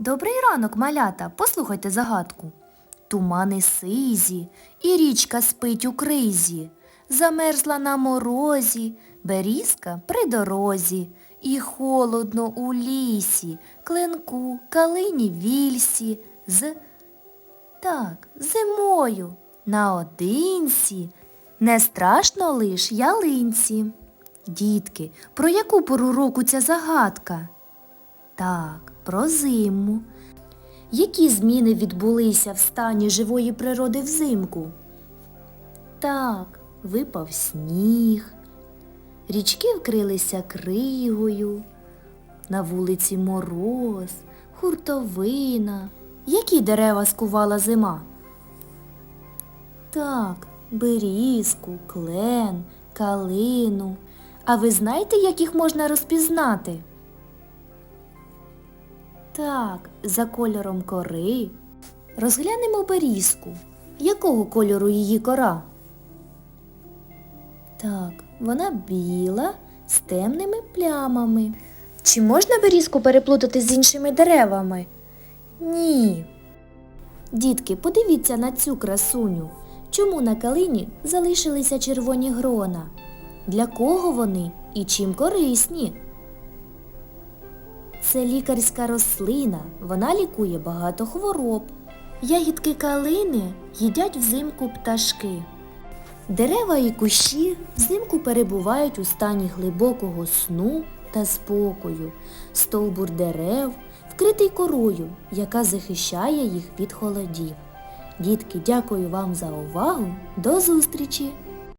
Добрий ранок, малята, послухайте загадку. Тумани сизі, і річка спить у кризі, замерзла на морозі, берізка при дорозі, і холодно у лісі, клинку, калині вільсі, з так, зимою, наодинці, не страшно лиш ялинці. Дітки, про яку пору року ця загадка? Так, про зиму. Які зміни відбулися в стані живої природи взимку? Так, випав сніг, річки вкрилися кригою, на вулиці мороз, хуртовина. Які дерева скувала зима? Так, берізку, клен, калину. А ви знаєте, як їх можна розпізнати? Так, за кольором кори. Розглянемо берізку. Якого кольору її кора? Так, вона біла з темними плямами. Чи можна берізку переплутати з іншими деревами? Ні. Дітки, подивіться на цю красуню. Чому на калині залишилися червоні грона? Для кого вони і чим корисні? Це лікарська рослина, вона лікує багато хвороб. Ягідки калини їдять взимку пташки. Дерева і кущі взимку перебувають у стані глибокого сну та спокою. Стовбур дерев вкритий корою, яка захищає їх від холодів. Дітки, дякую вам за увагу. До зустрічі!